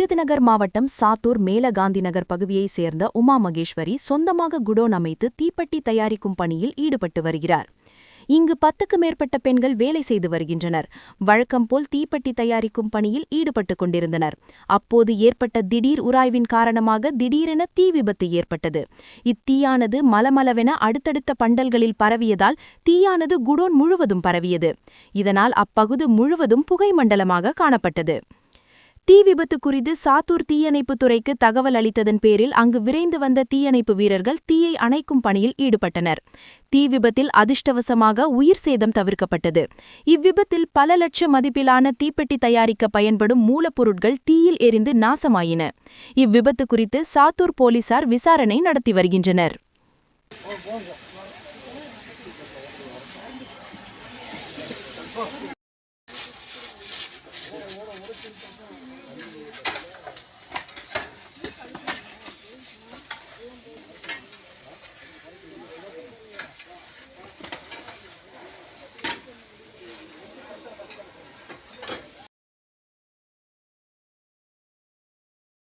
விருதுநகர் மாவட்டம் சாத்தூர் மேலகாந்தி நகர் பகுதியைச் சேர்ந்த உமா மகேஸ்வரி சொந்தமாக குடோன் அமைத்து தீப்பெட்டி தயாரிக்கும் பணியில் ஈடுபட்டு வருகிறார். இங்கு பத்துக்கு மேற்பட்ட பெண்கள் வேலை செய்து வருகின்றனர். வழக்கம் போல் தீப்பெட்டி தயாரிக்கும் பணியில் ஈடுபட்டுக் கொண்டிருந்தனர். அப்போது ஏற்பட்ட திடீர் உராய்வின் காரணமாக திடீரென தீ விபத்து ஏற்பட்டது. இத்தீயானது மலமளவென அடுத்தடுத்த பண்டல்களில் பரவியதால் தீயானது குடோன் முழுவதும் பரவியது. இதனால் அப்பகுதி முழுவதும் புகை மண்டலமாக காணப்பட்டது. தீ விபத்து குறித்து சாத்தூர் தீயணைப்புத் துறைக்கு தகவல் அளித்ததன் பேரில் அங்கு விரைந்து வந்த தீயணைப்பு வீரர்கள் தீயை அணைக்கும் பணியில் ஈடுபட்டனர். தீ விபத்தில் அதிர்ஷ்டவசமாக உயிர் சேதம் தவிர்க்கப்பட்டது. இவ்விபத்தில் பல லட்ச மதிப்பிலான தீப்பெட்டி தயாரிக்க பயன்படும் மூலப்பொருட்கள் தீயில் எரிந்து நாசமாயின. இவ்விபத்து குறித்து சாத்தூர் போலீசார் விசாரணை நடத்தி வருகின்றனர்.